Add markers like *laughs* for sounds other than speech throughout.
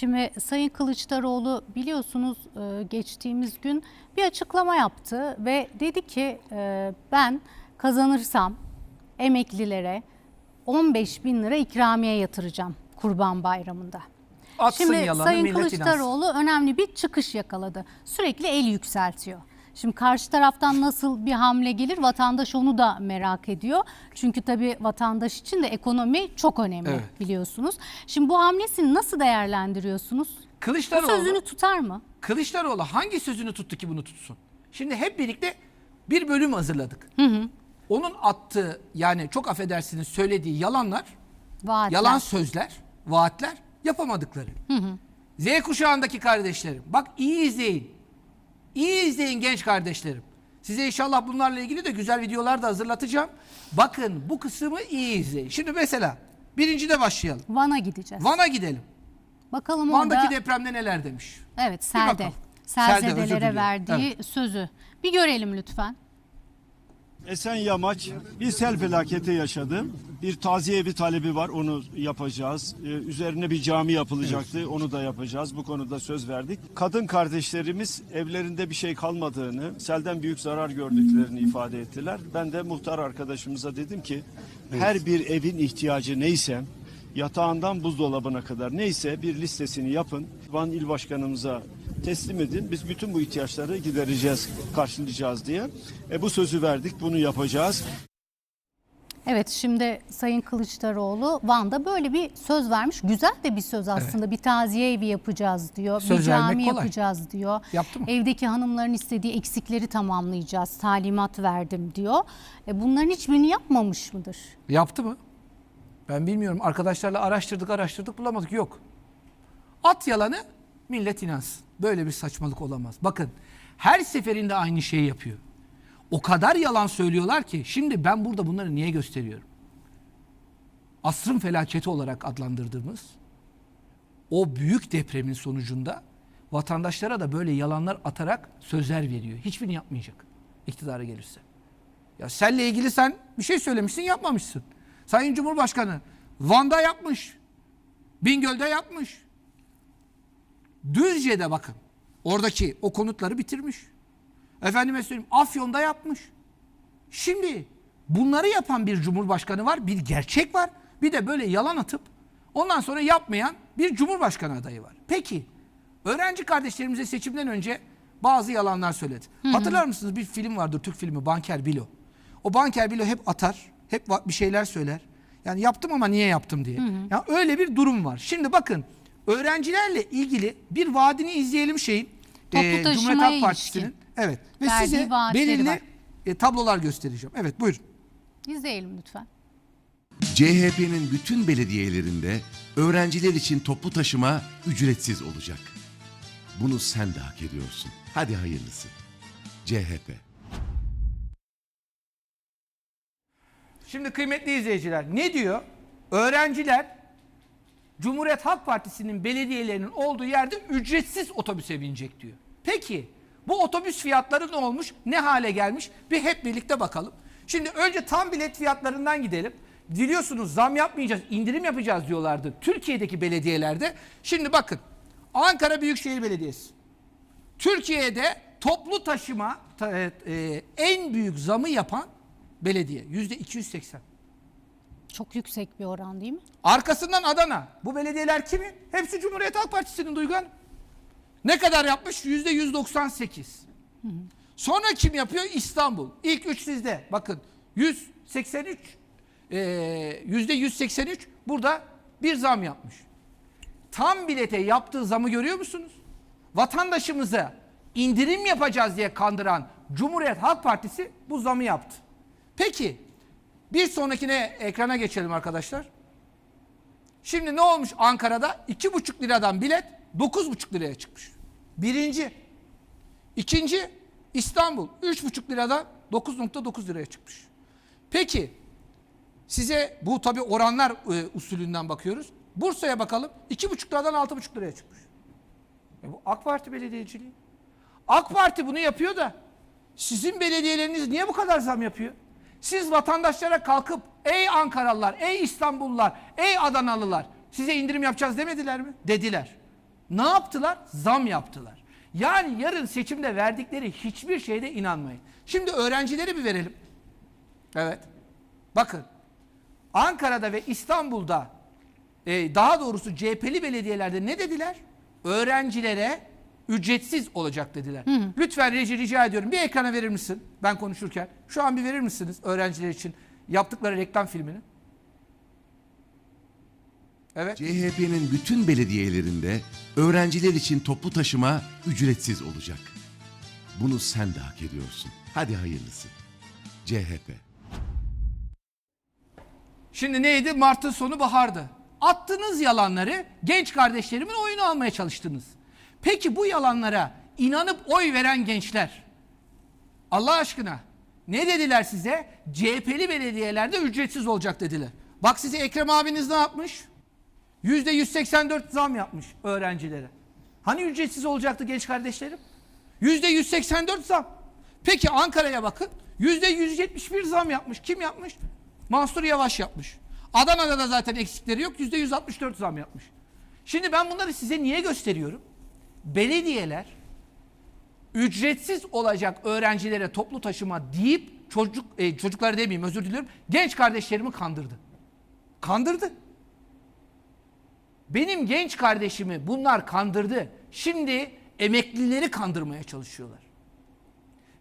Şimdi Sayın Kılıçdaroğlu biliyorsunuz e, geçtiğimiz gün bir açıklama yaptı ve dedi ki e, ben kazanırsam emeklilere 15 bin lira ikramiye yatıracağım Kurban Bayramı'nda. Atsın Şimdi yalanı Sayın millet inansın. Kılıçdaroğlu önemli bir çıkış yakaladı. Sürekli el yükseltiyor. Şimdi karşı taraftan nasıl bir hamle gelir vatandaş onu da merak ediyor. Çünkü tabii vatandaş için de ekonomi çok önemli Evet. biliyorsunuz. Şimdi bu hamlesini nasıl değerlendiriyorsunuz? Bu Kılıçdaroğlu, sözünü tutar mı? Kılıçdaroğlu hangi sözünü tuttu ki bunu tutsun? Şimdi hep birlikte bir bölüm hazırladık. Onun attığı yani çok affedersiniz söylediği yalanlar, Vaatler. yalan sözler, vaatler yapamadıkları. Z kuşağındaki kardeşlerim bak iyi izleyin. İyi izleyin genç kardeşlerim. Size inşallah bunlarla ilgili de güzel videolar da hazırlatacağım. Bakın bu kısmı iyi izleyin. Şimdi mesela birincide başlayalım. Van'a gideceğiz. Van'a gidelim. Bakalım Van'daki orada depremde neler demiş. evet selde diliyorum. verdiği sözü. Bir görelim lütfen. Esenyamaç bir sel felaketi yaşadı. Bir taziye evi talebi var onu yapacağız. Ee, üzerine bir cami yapılacaktı onu da yapacağız. Bu konuda söz verdik. Kadın kardeşlerimiz evlerinde bir şey kalmadığını, selden büyük zarar gördüklerini ifade ettiler. Ben de muhtar arkadaşımıza dedim ki her bir evin ihtiyacı neyse yatağından buzdolabına kadar neyse bir listesini yapın. Van İl Başkanımıza teslim edin. Biz bütün bu ihtiyaçları gidereceğiz, karşılayacağız diye. E, bu sözü verdik, bunu yapacağız. Evet şimdi Sayın Kılıçdaroğlu Van'da böyle bir söz vermiş. Güzel de bir söz aslında. Bir taziye evi yapacağız diyor. Söz bir cami kolay. yapacağız diyor. Yaptı mı? Evdeki hanımların istediği eksikleri tamamlayacağız. Talimat verdim diyor. E bunların hiçbirini yapmamış mıdır? Yaptı mı? Ben bilmiyorum. Arkadaşlarla araştırdık araştırdık bulamadık. Yok. At yalanı millet inansın. Böyle bir saçmalık olamaz. Bakın her seferinde aynı şeyi yapıyor. O kadar yalan söylüyorlar ki şimdi ben burada bunları niye gösteriyorum? Asrın felaketi olarak adlandırdığımız o büyük depremin sonucunda vatandaşlara da böyle yalanlar atarak sözler veriyor. Hiçbirini yapmayacak iktidara gelirse. Ya senle ilgili sen bir şey söylemişsin yapmamışsın. Sayın Cumhurbaşkanı Van'da yapmış. Bingöl'de yapmış. Düzce'de bakın. Oradaki o konutları bitirmiş. Efendime söyleyeyim Afyon'da yapmış. Şimdi bunları yapan bir cumhurbaşkanı var, bir gerçek var. Bir de böyle yalan atıp ondan sonra yapmayan bir cumhurbaşkanı adayı var. Peki öğrenci kardeşlerimize seçimden önce bazı yalanlar söyledi. Hatırlar mısınız bir film vardır Türk filmi Banker Bilo. O Banker Bilo hep atar, hep bir şeyler söyler. Yani yaptım ama niye yaptım diye. Ya öyle bir durum var. Şimdi bakın öğrencilerle ilgili bir vaadini izleyelim şeyin. Toplu taşımaya Cumhuriyet Halk. Partisi'nin. Evet. Ve Verdiği size belirli var. e, tablolar göstereceğim. Evet buyurun. İzleyelim lütfen. CHP'nin bütün belediyelerinde öğrenciler için toplu taşıma ücretsiz olacak. Bunu sen de hak ediyorsun. Hadi hayırlısı. CHP Şimdi kıymetli izleyiciler ne diyor? Öğrenciler Cumhuriyet Halk Partisi'nin belediyelerinin olduğu yerde ücretsiz otobüse binecek diyor. Peki bu otobüs fiyatları ne olmuş? Ne hale gelmiş? Bir hep birlikte bakalım. Şimdi önce tam bilet fiyatlarından gidelim. Biliyorsunuz zam yapmayacağız, indirim yapacağız diyorlardı Türkiye'deki belediyelerde. Şimdi bakın Ankara Büyükşehir Belediyesi. Türkiye'de toplu taşıma ta- e, e, en büyük zamı yapan belediye. Yüzde 280. Çok yüksek bir oran değil mi? Arkasından Adana. Bu belediyeler kimin? Hepsi Cumhuriyet Halk Partisi'nin Duygu Hanım. Ne kadar yapmış? Yüzde 198. Sonra kim yapıyor? İstanbul. İlk üç sizde. Bakın 183 e, yüzde 183 burada bir zam yapmış. Tam bilete yaptığı zamı görüyor musunuz? Vatandaşımıza indirim yapacağız diye kandıran Cumhuriyet Halk Partisi bu zamı yaptı. Peki bir sonrakine ekrana geçelim arkadaşlar. Şimdi ne olmuş Ankara'da? 2,5 liradan bilet 9,5 liraya çıkmış. Birinci. İkinci İstanbul 3,5 liradan 9,9 liraya çıkmış. Peki size bu tabi oranlar e, usulünden bakıyoruz. Bursa'ya bakalım 2,5 liradan 6,5 liraya çıkmış. E bu AK Parti belediyeciliği. AK Parti bunu yapıyor da sizin belediyeleriniz niye bu kadar zam yapıyor? Siz vatandaşlara kalkıp ey Ankaralılar, ey İstanbullular, ey Adanalılar size indirim yapacağız demediler mi? Dediler. Ne yaptılar? Zam yaptılar. Yani yarın seçimde verdikleri hiçbir şeyde inanmayın. Şimdi öğrencileri bir verelim. Evet. Bakın. Ankara'da ve İstanbul'da e, daha doğrusu CHP'li belediyelerde ne dediler? Öğrencilere ücretsiz olacak dediler. Lütfen reji rica ediyorum bir ekrana verir misin ben konuşurken? Şu an bir verir misiniz öğrenciler için yaptıkları reklam filmini? Evet. CHP'nin bütün belediyelerinde öğrenciler için toplu taşıma ücretsiz olacak. Bunu sen de hak ediyorsun. Hadi hayırlısı. CHP. Şimdi neydi? Mart'ın sonu bahardı. Attınız yalanları genç kardeşlerimin oyunu almaya çalıştınız. Peki bu yalanlara inanıp oy veren gençler Allah aşkına ne dediler size? CHP'li belediyelerde ücretsiz olacak dediler. Bak size Ekrem abiniz ne yapmış? Yüzde 184 zam yapmış öğrencilere. Hani ücretsiz olacaktı genç kardeşlerim? Yüzde 184 zam. Peki Ankara'ya bakın. Yüzde 171 zam yapmış. Kim yapmış? Mansur Yavaş yapmış. Adana'da da zaten eksikleri yok. Yüzde 164 zam yapmış. Şimdi ben bunları size niye gösteriyorum? Belediyeler ücretsiz olacak öğrencilere toplu taşıma deyip çocuk e, çocukları demeyeyim özür diliyorum. Genç kardeşlerimi kandırdı. Kandırdı. Benim genç kardeşimi bunlar kandırdı. Şimdi emeklileri kandırmaya çalışıyorlar.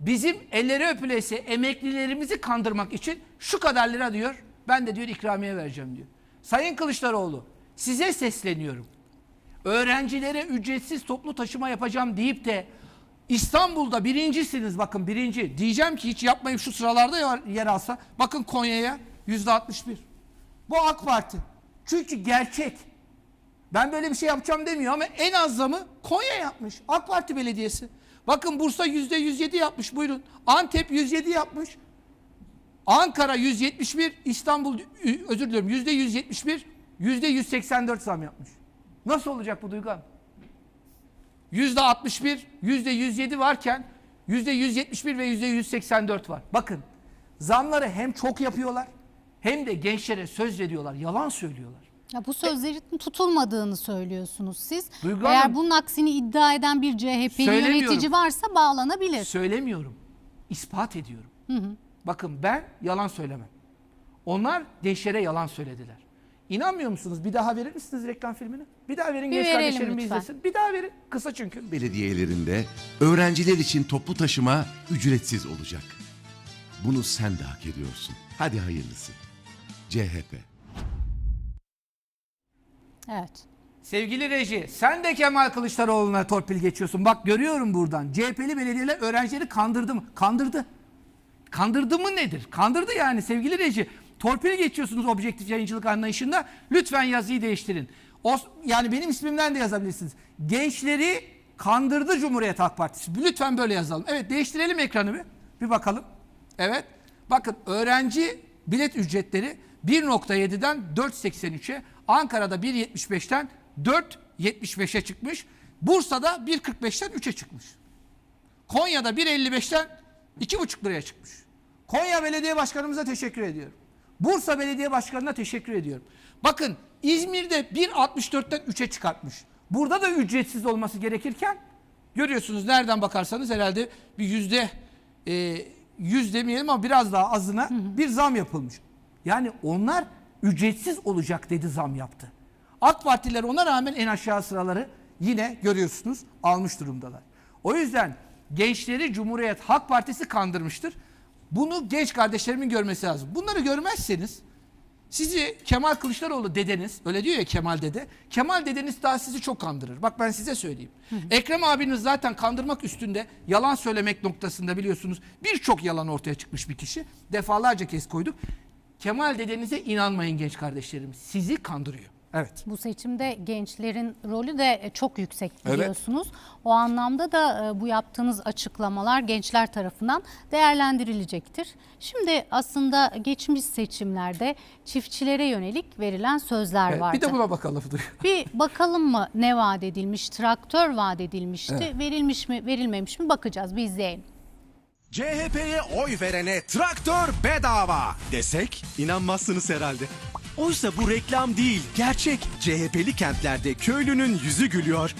Bizim elleri öpülesi emeklilerimizi kandırmak için şu kadar lira diyor. Ben de diyor ikramiye vereceğim diyor. Sayın Kılıçdaroğlu size sesleniyorum. Öğrencilere ücretsiz toplu taşıma yapacağım deyip de İstanbul'da birincisiniz bakın birinci. Diyeceğim ki hiç yapmayın şu sıralarda yer- alsa. Bakın Konya'ya yüzde 61. Bu AK Parti. Çünkü gerçek. Ben böyle bir şey yapacağım demiyor ama en az zamı Konya yapmış. AK Parti Belediyesi. Bakın Bursa yüzde 107 yapmış buyurun. Antep 107 yapmış. Ankara 171, İstanbul özür diliyorum yüzde 171, yüzde 184 zam yapmış. Nasıl olacak bu Duygu Hanım? Yüzde 61, yüzde 107 varken yüzde 171 ve yüzde 184 var. Bakın zamları hem çok yapıyorlar hem de gençlere söz veriyorlar, yalan söylüyorlar. Ya bu sözlerin tutulmadığını söylüyorsunuz siz. Duygu Eğer Hanım- bunun aksini iddia eden bir Söylemiyorum. yönetici varsa bağlanabilir. Söylemiyorum. ispat ediyorum. Bakın ben yalan söylemem. Onlar gençlere yalan söylediler. İnanmıyor musunuz? Bir daha verir misiniz reklam filmini? Bir daha verin Bir genç kardeşlerim bir lütfen. izlesin. Bir daha verin. Kısa çünkü. Belediyelerinde öğrenciler için toplu taşıma ücretsiz olacak. Bunu sen de hak ediyorsun. Hadi hayırlısı. CHP. Evet. Sevgili reji sen de Kemal Kılıçdaroğlu'na torpil geçiyorsun. Bak görüyorum buradan. CHP'li belediyeler öğrencileri kandırdı mı? Kandırdı. Kandırdı mı nedir? Kandırdı yani sevgili reji. Torpil geçiyorsunuz objektif yayıncılık anlayışında. Lütfen yazıyı değiştirin. O, yani benim ismimden de yazabilirsiniz. Gençleri kandırdı Cumhuriyet Halk Partisi. Lütfen böyle yazalım. Evet değiştirelim ekranı bir. Bir bakalım. Evet. Bakın öğrenci bilet ücretleri 1.7'den 4.83'e, Ankara'da 1.75'ten 4.75'e çıkmış. Bursa'da 1.45'ten 3'e çıkmış. Konya'da 1.55'ten 2,5 liraya çıkmış. Konya Belediye Başkanımıza teşekkür ediyorum. Bursa Belediye Başkanı'na teşekkür ediyorum. Bakın İzmir'de 1.64'ten 3'e çıkartmış. Burada da ücretsiz olması gerekirken görüyorsunuz nereden bakarsanız herhalde bir yüzde e, yüz demeyelim ama biraz daha azına bir zam yapılmış. Yani onlar ücretsiz olacak dedi zam yaptı. AK Partiler ona rağmen en aşağı sıraları yine görüyorsunuz almış durumdalar. O yüzden gençleri Cumhuriyet Halk Partisi kandırmıştır. Bunu genç kardeşlerimin görmesi lazım. Bunları görmezseniz sizi Kemal Kılıçdaroğlu dedeniz, öyle diyor ya Kemal dede. Kemal dedeniz daha sizi çok kandırır. Bak ben size söyleyeyim. Ekrem abiniz zaten kandırmak üstünde, yalan söylemek noktasında biliyorsunuz birçok yalan ortaya çıkmış bir kişi. Defalarca kez koyduk. Kemal dedenize inanmayın genç kardeşlerim. Sizi kandırıyor. Evet. Bu seçimde gençlerin rolü de e, çok yüksek Evet. biliyorsunuz. O anlamda da e, bu yaptığınız açıklamalar gençler tarafından değerlendirilecektir. Şimdi aslında geçmiş seçimlerde çiftçilere yönelik verilen sözler Evet, vardı. bir de buna bakalım. *laughs* Bir bakalım mı ne vaat edilmiş? Traktör vaat edilmişti. Verilmiş mi, verilmemiş mi bakacağız. Bir izleyelim. CHP'ye oy verene traktör bedava desek inanmazsınız herhalde. Oysa bu reklam değil, gerçek. CHP'li kentlerde köylünün yüzü gülüyor.